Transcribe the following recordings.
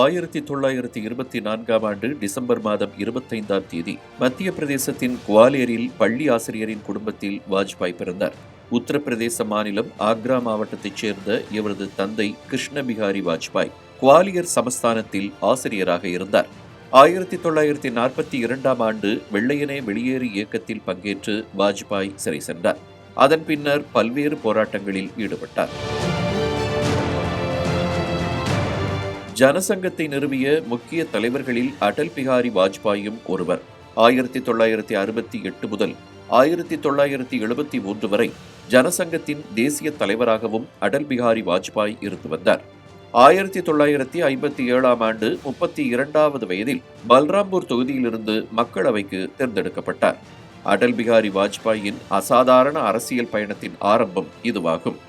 ஆயிரத்தி தொள்ளாயிரத்தி இருபத்தி நான்காம் ஆண்டு டிசம்பர் மாதம் இருபத்தைந்தாம் தேதி மத்திய பிரதேசத்தின் குவாலியரில் பள்ளி ஆசிரியரின் குடும்பத்தில் வாஜ்பாய் பிறந்தார். உத்தரப்பிரதேச மாநிலம் ஆக்ரா மாவட்டத்தைச் சேர்ந்த இவரது தந்தை கிருஷ்ண பிகாரி வாஜ்பாய் குவாலியர் சமஸ்தானத்தில் ஆசிரியராக இருந்தார். ஆயிரத்தி தொள்ளாயிரத்தி நாற்பத்தி இரண்டாம் ஆண்டு வெள்ளையனே வெளியேறு இயக்கத்தில் பங்கேற்று வாஜ்பாய் சிறை சென்றார். அதன் பின்னர் பல்வேறு போராட்டங்களில் ஈடுபட்டார். ஜனசங்கத்தை நிறுவிய முக்கிய தலைவர்களில் அடல் பிகாரி வாஜ்பாயும் ஒருவர். ஆயிரத்தி தொள்ளாயிரத்தி அறுபத்தி எட்டு முதல் ஆயிரத்தி தொள்ளாயிரத்தி எழுபத்தி மூன்று வரை ஜனசங்கத்தின் தேசிய தலைவராகவும் அடல் பிகாரி வாஜ்பாய் இருந்து வந்தார். ஆயிரத்தி தொள்ளாயிரத்தி ஐம்பத்தி ஏழாம் ஆண்டு முப்பத்தி இரண்டாவது வயதில் பல்ராம்பூர் தொகுதியிலிருந்து மக்களவைக்கு தேர்ந்தெடுக்கப்பட்டார். அடல் பிகாரி வாஜ்பாயின் அசாதாரண அரசியல் பயணத்தின் ஆரம்பம் இதுவாகும்.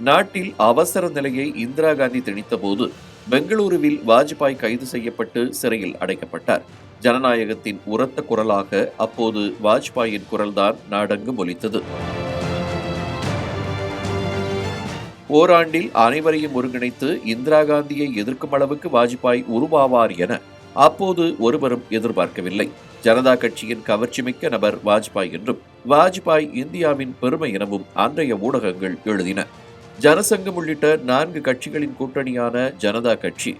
நாட்டில் அவசர நிலையை இந்திரா காந்தி திணித்தபோது பெங்களூருவில் வாஜ்பாய் கைது செய்யப்பட்டு சிறையில் அடைக்கப்பட்டார். ஜனநாயகத்தின் உரத்த குரலாக அப்போது வாஜ்பாயின் குரல்தான் நாடங்கு ஒலித்தது. ஓராண்டில் அனைவரையும் ஒருங்கிணைத்து இந்திரா காந்தியை எதிர்க்கும் அளவுக்கு வாஜ்பாய் உருவாவார் என அப்போது ஒருவரும் எதிர்பார்க்கவில்லை. ஜனதா கட்சியின் கவர்ச்சிமிக்க நபர் வாஜ்பாய் என்றும் வாஜ்பாய் இந்தியாவின் பெருமை எனவும் அன்றைய ஊடகங்கள் எழுதின. ஜனசங்கம் உள்ளிட்ட நான்கு கட்சிகளின் கூட்டணியான ஜனதா கட்சி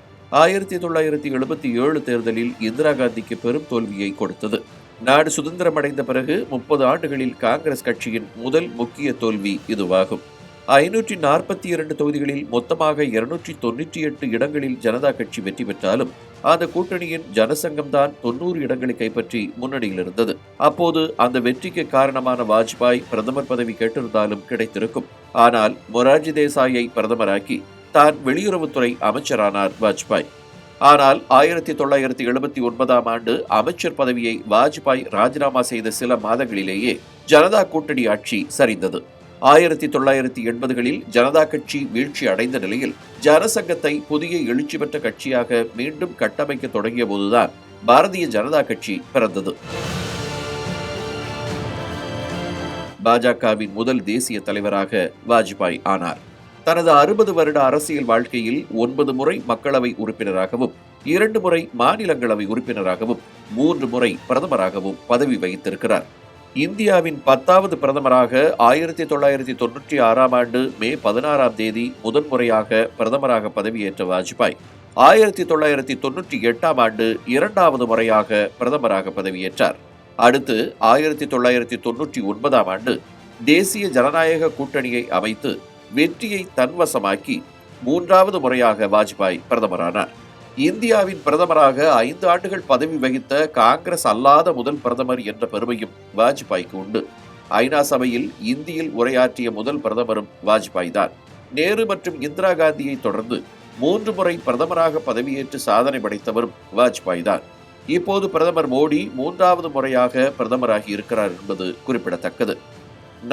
ஆயிரத்தி தொள்ளாயிரத்தி எழுபத்தி ஏழு தேர்தலில் இந்திரா காந்திக்கு பெரும் தோல்வியை கொடுத்தது. நாடு சுதந்திரமடைந்த பிறகு முப்பது ஆண்டுகளில் காங்கிரஸ் கட்சியின் முதல் முக்கிய தோல்வி இதுவாகும். ஐநூற்றி நாற்பத்தி இரண்டு தொகுதிகளில் மொத்தமாக இருநூற்றி தொன்னூற்றி எட்டு இடங்களில் ஜனதா கட்சி வெற்றி பெற்றாலும் அந்த கூட்டணியின் ஜனசங்கம்தான் தொன்னூறு இடங்களை கைப்பற்றி முன்னணியில் இருந்தது. அப்போது அந்த வெற்றிக்கு காரணமான வாஜ்பாய் பிரதமர் பதவி கேட்டிருந்தாலும் கிடைத்திருக்கும். ஆனால் மொரார்ஜி தேசாயை பிரதமராக்கி தான் வெளியுறவுத்துறை அமைச்சரானார் வாஜ்பாய். ஆனால் ஆயிரத்தி தொள்ளாயிரத்தி எழுபத்தி ஒன்பதாம் ஆண்டு அமைச்சர் பதவியை வாஜ்பாய் ராஜினாமா செய்த சில மாதங்களிலேயே ஜனதா கூட்டணி ஆட்சி சரிந்தது. ஆயிரத்தி தொள்ளாயிரத்தி எண்பதுகளில் ஜனதா கட்சி வீழ்ச்சி அடைந்த நிலையில் ஜனசங்கத்தை புதிய எழுச்சி பெற்ற கட்சியாக மீண்டும் கட்டமைக்க தொடங்கிய போதுதான் பாரதிய ஜனதா கட்சி பிறந்தது. பாஜகவின் முதல் தேசிய தலைவராக வாஜ்பாய் ஆனார். தனது அறுபது வருட அரசியல் வாழ்க்கையில் ஒன்பது முறை மக்களவை உறுப்பினராகவும் இரண்டு முறை மாநிலங்களவை உறுப்பினராகவும் மூன்று முறை பிரதமராகவும் பதவி வகித்திருக்கிறார். இந்தியாவின் பத்தாவது பிரதமராக ஆயிரத்தி தொள்ளாயிரத்தி தொன்னூற்றி ஆறாம் ஆண்டு மே பதினாறாம் தேதி முதன்முறையாக பிரதமராக பதவியேற்ற வாஜ்பாய் ஆயிரத்தி தொள்ளாயிரத்தி தொன்னூற்றி எட்டாம் ஆண்டு இரண்டாவது முறையாக பிரதமராக பதவியேற்றார். அடுத்து ஆயிரத்தி தொள்ளாயிரத்தி தொன்னூற்றி ஒன்பதாம் ஆண்டு தேசிய ஜனநாயக கூட்டணியை அமைத்து வெற்றியை தன்வசமாக்கி மூன்றாவது முறையாக வாஜ்பாய் பிரதமரானார். இந்தியாவின் பிரதமராக ஐந்து ஆண்டுகள் பதவி வகித்த காங்கிரஸ் அல்லாத முதல் பிரதமர் என்ற பெருமையும் வாஜ்பாய்க்கு உண்டு. ஐநா சபையில் இந்தியில் உரையாற்றிய முதல் பிரதமரும் வாஜ்பாய் தான். நேரு மற்றும் இந்திரா காந்தியை தொடர்ந்து மூன்று முறை பிரதமராக பதவியேற்று சாதனை படைத்தவரும் வாஜ்பாய் தான். இப்போது பிரதமர் மோடி மூன்றாவது முறையாக பிரதமராகி இருக்கிறார் என்பது குறிப்பிடத்தக்கது.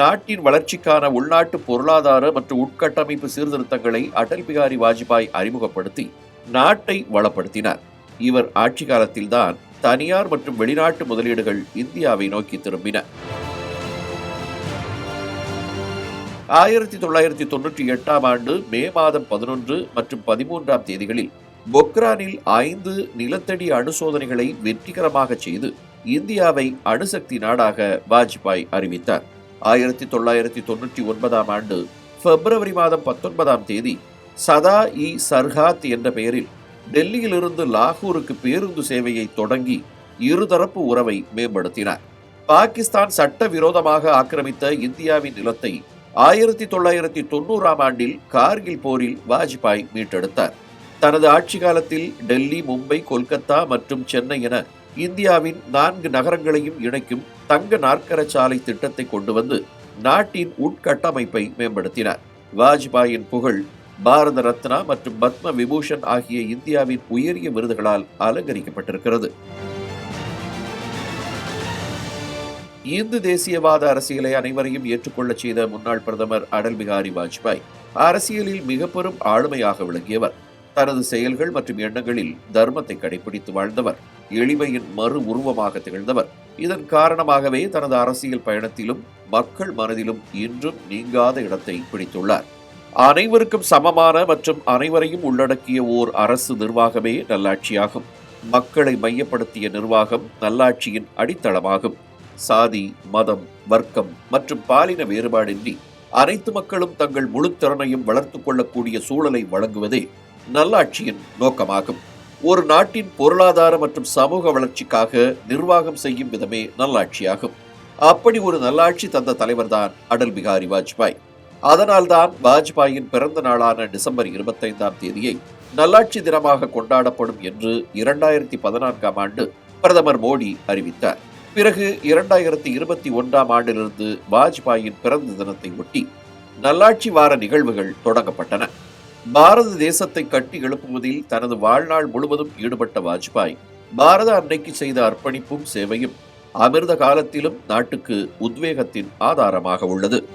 நாட்டின் வளர்ச்சிக்கான உள்நாட்டு பொருளாதார மற்றும் உட்கட்டமைப்பு சீர்திருத்தங்களை அடல் பிகாரி வாஜ்பாய் அறிமுகப்படுத்தி நாட்டை வளப்படுத்தினார். இவர் ஆட்சி காலத்தில்தான் தனியார் மற்றும் வெளிநாட்டு முதலீடுகள் இந்தியாவை நோக்கி திரும்பின. ஆயிரத்தி தொள்ளாயிரத்தி தொன்னூற்றி எட்டாம் ஆண்டு மே மாதம் பதினொன்று மற்றும் பதிமூன்றாம் தேதிகளில் பொக்ரானில் ஐந்து நிலத்தடி அணுசோதனைகளை வெற்றிகரமாக செய்து இந்தியாவை அணுசக்தி நாடாக வாஜ்பாய் அறிவித்தார். ஆயிரத்தி தொள்ளாயிரத்தி தொன்னூற்றி ஒன்பதாம் ஆண்டு பிப்ரவரி மாதம் பத்தொன்பதாம் தேதி சதா இ சர்ஹாத் என்ற பெயரில் டெல்லியிலிருந்து லாகூருக்கு பேருந்து சேவையை தொடங்கி இருதரப்பு உறவை மேம்படுத்தினார். பாகிஸ்தான் சட்டவிரோதமாக ஆக்கிரமித்த இந்தியாவின் நிலத்தை ஆயிரத்தி தொள்ளாயிரத்தி தொண்ணூறாம் ஆண்டில் கார்கில் போரில் வாஜ்பாய் மீட்டெடுத்தார். தனது ஆட்சி காலத்தில் டெல்லி மும்பை கொல்கத்தா மற்றும் சென்னை என இந்தியாவின் நான்கு நகரங்களையும் இணைக்கும் தங்க நாற்கர சாலை திட்டத்தை கொண்டு வந்து நாட்டின் உட்கட்டமைப்பை மேம்படுத்தினார். வாஜ்பாயின் புகழ் பாரத ரத்னா மற்றும் பத்ம விபூஷன் ஆகிய இந்தியாவின் உயரிய விருதுகளால் அலங்கரிக்கப்பட்டிருக்கிறது. இந்து தேசியவாத அரசியலை அனைவரையும் ஏற்றுக்கொள்ளச் செய்த முன்னாள் பிரதமர் அடல் பிகாரி வாஜ்பாய் அரசியலில் மிக பெரும் ஆளுமையாக விளங்கியவர். தனது செயல்கள் மற்றும் எண்ணங்களில் தர்மத்தை கடைபிடித்து வாழ்ந்தவர். எளிமையின் மறு உருவமாக திகழ்ந்தவர். இதன் காரணமாகவே தனது அரசியல் பயணத்திலும் மக்கள் மனதிலும் இன்றும் நீங்காத இடத்தை பிடித்துள்ளார். அனைவருக்கும் சமமான மற்றும் அனைவரையும் உள்ளடக்கிய ஓர் அரசு நிர்வாகமே நல்லாட்சியாகும். மக்களை மையப்படுத்திய நிர்வாகம் நல்லாட்சியின் அடித்தளமாகும். சாதி மதம் வர்க்கம் மற்றும் பாலின வேறுபாடின்றி அனைத்து மக்களும் தங்கள் முழு திறனையும் வளர்த்து கொள்ளக்கூடிய சூழலை வழங்குவதே நல்லாட்சியின் நோக்கமாகும். ஒரு நாட்டின் பொருளாதார மற்றும் சமூக வளர்ச்சிக்காக நிர்வாகம் செய்யும் விதமே நல்லாட்சியாகும். அப்படி ஒரு நல்லாட்சி தந்த தலைவர்தான் அடல் பிகாரி வாஜ்பாய். அதனால்தான் வாஜ்பாயின் பிறந்த நாளான டிசம்பர் இருபத்தைந்தாம் தேதியை நல்லாட்சி தினமாக கொண்டாடப்படும் என்று இரண்டாயிரத்தி பதினான்காம் ஆண்டு பிரதமர் மோடி அறிவித்தார். பிறகு இரண்டாயிரத்தி இருபத்தி ஒன்றாம் ஆண்டிலிருந்து வாஜ்பாயின் பிறந்த தினத்தை ஒட்டி நல்லாட்சி வார நிகழ்வுகள் தொடங்கப்பட்டன. பாரத தேசத்தை கட்டி எழுப்புவதில் தனது வாழ்நாள் முழுவதும் ஈடுபட்ட வாஜ்பாய் பாரத அன்னைக்கு செய்த அர்ப்பணிப்பும் சேவையும் அமிர்த காலத்திலும் நாட்டுக்கு உத்வேகத்தின் ஆதாரமாக உள்ளது.